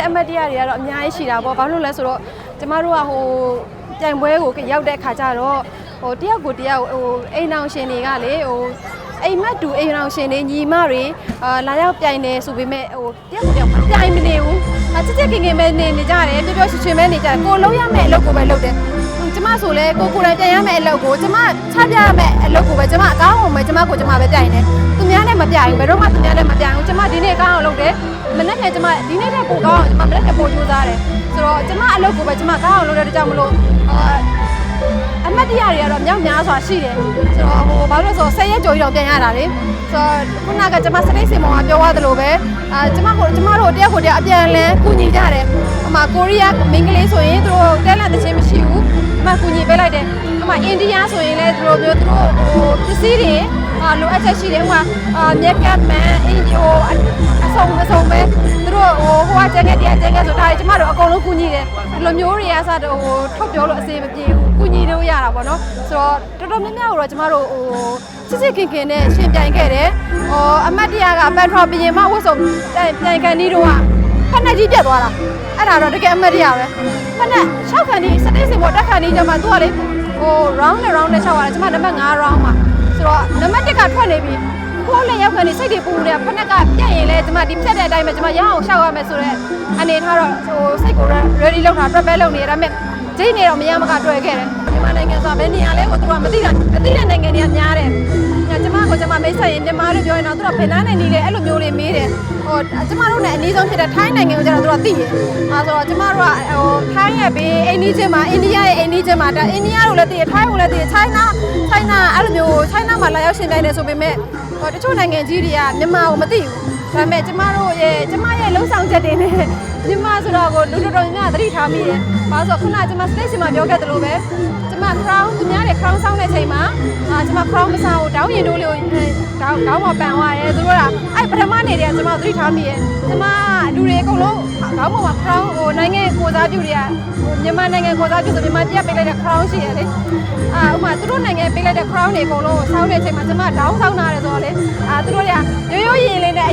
တဲ့အမတ်တရားတွေကတော့အများကြီးရှိတာပေါ့ဘာလို့လဲဆိုတော့ကျမတို့ကဟိုပြိုင်ပွဲကိုရောက်တဲ့အခါကျတော့ဟိုတယောက်ကိုတယောက်ဟိုအိမ်အောင်ရှင်တွေကလေဟိုအိမ်မက်တူအိမ်အောင်ရှင်တွေညီမတွေအာလာရောက်ပြိုင်နေဆိုပေမဲ့ဟိုတယောက်ကိုတယောက်မပြိုင်မနေဘူးအချစ်ချစ်ခင်ခင်ပဲနေနေကြတယ်ပြောပြောရွှင်ရွှင်ပဲနေကြတယ်ကိုလုံးရမယ့်အလုပ်ကိုပဲလုပ်တယ် ကျမဆိုလဲကိုကိုယ်တိုင်ပြန်ရမယ့်အလုပ်ကိုကျမချပြရမယ့်အလုပ်ကိုပဲကျမအကောင်းအောင်ပဲကျမကိုကျမပဲပြိုင်တယ်သူများနဲ့မပြိုင်ဘူးဘယ်တော့မှသူများနဲ့မပြိုင်ဘူးကျမဒီနေ့အကောင်းအောင်လုပ်တယ်မနေ့ကကျမဒီနေ့တက်ပိုကောင်းအောင်ကျမမနေ့ကပိုကြိုးစားတယ်ဆိုတော့ကျမအလုပ်ကိုပဲကျမကောင်းအောင်လုပ်တဲ့အတွက်ကြောင့်မလို့အာအမတ်တရားတွေကတော့မြောက်များစွာရှိတယ်ဆိုတော့ဟိုဘာလို့လဲဆိုတော့10ရက်ကျော်ကြီးတော့ပြန်ရတာလေဆိုတော့ခုနကကျွန်မစတိတ်စင်မောင်ကပြောသွားသလိုပဲအာကျွန်မကိုကျွန်မတို့တယောက်ကိုတယောက်အပြန်အလဲကူညီကြတယ် အမကိုရီးယားမင်္ဂလေးဆိုရင်သူတို့တဲလန်တချင်းမရှိဘူးအမကူညီပေးလိုက်တယ်အမအိန္ဒိယဆိုရင်လည်းသူတို့မျိုးသူတို့ဟိုပစ္စည်းတွေအာလိုအပ်ချက်ရှိတယ်ဟိုကအာမြက်ကပ်မန်အင်ဒီယိုအဆုံးအဆုံးပဲသူတို့ဟိုဟိုကကျန်ခဲ့တရားကျန်ခဲ့ဆိုဒါတွေကျွန်မတို့အကုန်လုံးကူညီတယ်ဒီလိုမျိုးတွေကစတော့ဟိုထုတ်ပြောလို့အစေမပြေဘူးကူညီလို့ရတာပေါ့နော်ဆိုတော့တော်တော်များများတော့ကျမတို့ဟိုစစ်စစ်ခင်ခင်နဲ့ရှင်ပြိုင်ခဲ့တယ်ဟိုအမတ်တရားကပန်ထရောဘီရင်မဝတ်စုံပြိုင်ပြိုင်ကန်ဒီတော့က ဖက်နှက်ကြီးပြတ်သွားတာအဲ့ဒါတော့တကယ်အမတ်တရားပဲဖက်နှက်6ခန်းဒီစတိတ်စင်ပေါ်တက်ခန်းဒီကျမှသူကလေဟို round နဲ့ round နဲ့6ရတယ်ကျမနံပါတ်5 round မှာဆိုတော့နံပါတ်1ကထွက်နေပြီကိုယ်လည်းရောက်ခန်းဒီစိတ်တွေပူနေဖက်နှက်ကပြတ်ရင်လေကျမဒီဖြတ်တဲ့အတိုင်းပဲကျမရအောင်ရှောက်ရမယ်ဆိုတော့အနေထားတော့ဟိုစိတ်ကို ready လုပ်တာ prepare လုပ်နေရဒါပေမဲ့ဒိတ်နေတော့မရမကတွေ့ခဲ့တယ်မြန်မာနိုင်ငံဆိုတာဘယ်နေရာလဲကိုသူကမသိတာမသိတဲ့နိုင်ငံတွေကများတယ်ညကျမကိုကျမမိတ် ဆက်ရင်မြန်မာလို့ပြောရင်တော့သူကဘယ်နားနေနေလဲအဲ့လိုမျိုးလေးမေးတယ်ဟိုကျမတို့နဲ့အနည်းဆုံးဖြစ်တဲ့ထိုင်းနိုင်ငံကိုကျတော့သူကသိတယ်အဲဆိုတော့ကျမတို့ကဟိုထိုင်းရဲ့ဘေးအိန္ဒိချင်းမှာအိန္ဒိယရဲ့အိန္ဒိချင်းမှာဒါအိန္ဒိယကိုလည်းသိတယ်ထိုင်းကိုလည်းသိတယ်ချိုင်းနာချိုင်းနာအဲ့လိုမျိုးချိုင်းနာမှာလာရောက်ရှင်တိုင်းတယ်ဆိုပေမဲ့ဟိုတချို့နိုင်ငံကြီးတွေကမြန်မာကိုမသိဘူးဒါပေမဲ့ကျမတို့ရဲ့ကျမရဲ့လှုပ် ဆောင်ချက်တွေနဲ့မြန်မာဆိုတော့ကိုလူတော်တော်များများသတိထားမိတယ်။ဘာလို့ဆိုခုနကကျမ stage မှာပြောခဲ့သလိုပဲကျမ crown သူများတွေ crown ဆောင်းတဲ့အချိန်မှာအာကျမ crown မဆောင်းဘူးတောင်းရင်တို့လေးကိုတောင်းတောင်းမပန်သွားတယ်သူတို့ကအဲ့ပထမနေတွေကကျမသတိထားမိရဲ့ကျမလူတွေအကုန်လုံးခေါင်းပေါ်မှာ crown ဟိုနိုင်ငံကိုစားပြုတွေကဟိုမြန်မာနိုင်ငံကိုစားပြုဆိုမြန်မာပြပေးလိုက်တဲ့ crown ရှိရလေအာဥပမာသူတို့နိုင်ငံပေးလိုက်တဲ့ crown တွေအကုန်လုံးဆောင်းတဲ့အချိန်မှာကျမတောင်းဆောင်းလာတယ်ဆိုတော့လေအာသူတို့ကရိုးရိုး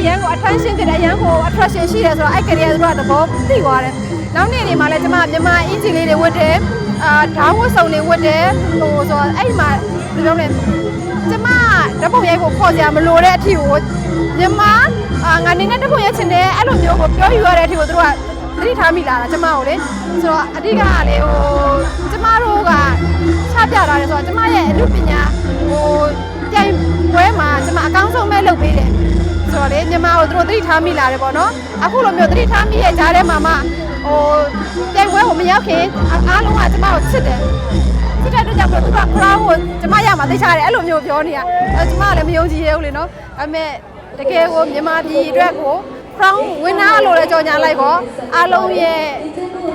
ရင်လေးနဲ့အရန်ကို attention ဖြစ်တဲ့အရန်ကို attraction ရှိတယ်ဆိုတော့အဲ့ကလေးကသူတို့ကသဘောသိသွားတယ်နောက်နေ့တွေမှာလည်းကျမမြန်မာအင်ဂျီလေးတွေဝတ်တယ်အာဓာတ်ဝတ်စုံတွေဝတ်တယ်ဟိုဆိုတော့အဲ့မှာဘယ်လိုလဲကျမဓပုံရိုက်ဖို့ခေါ်ကြမလို့တဲ့အထီကိုမြန်မာအာငါနေနဲ့ဓပုံရိုက်ချင်တယ်အဲ့လိုမျိုးကိုပြောယူရတဲ့အထီကိုသူတို့ကသတိထားမိလာတာကျမကိုလေဆိုတော့အဓိကကလေဟိုကျမတို့ကချပြတာလေဆိုတော့ကျမရဲ့အမှုပညာဟိုပြိုင်ပွဲမှာကျမအကောင်းဆုံးပဲလုပ်ပေးတယ် ဆိုတော့လေမြန်မာကိုသူတို့သတိထားမိလာတယ်ပေါ့နော်အခုလိုမျိုးသတိထားမိရဲ့ကြားထဲမှာမှဟိုပြိုင်ပွဲကိုမရောက်ခင်အားလုံးကကျမကိုချစ်တယ်ဖြစ်တဲ့အတွက်ကြောင့်မို့သူက crown ကိုကျမရမှာသိချတယ်အဲ့လိုမျိုးပြောနေရအဲကျမကလည်းမယုံကြည်ရဘူးလေနော်ဒါပေမဲ့တကယ်ကိုမြန်မာပြည်အတွက်ကို crown ဝင်နာလို့လည်းကြော်ညာလိုက်ပေါ့အားလုံးရဲ့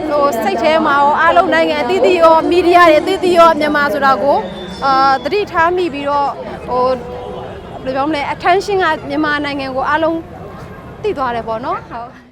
ဟိုစိတ်ထဲမှာရောအားလုံးနိုင်ငံအသီးသီးရောမီဒီယာတွေအသီးသီးရောမြန်မာဆိုတာကိုအာသတိထားမိပြီးတော့ဟို ဘယ်လိုပြောမလဲ attention ကမြန်မာနိုင်ငံကိုအားလုံးသိသွားတယ်ပေါ့နော်ဟုတ်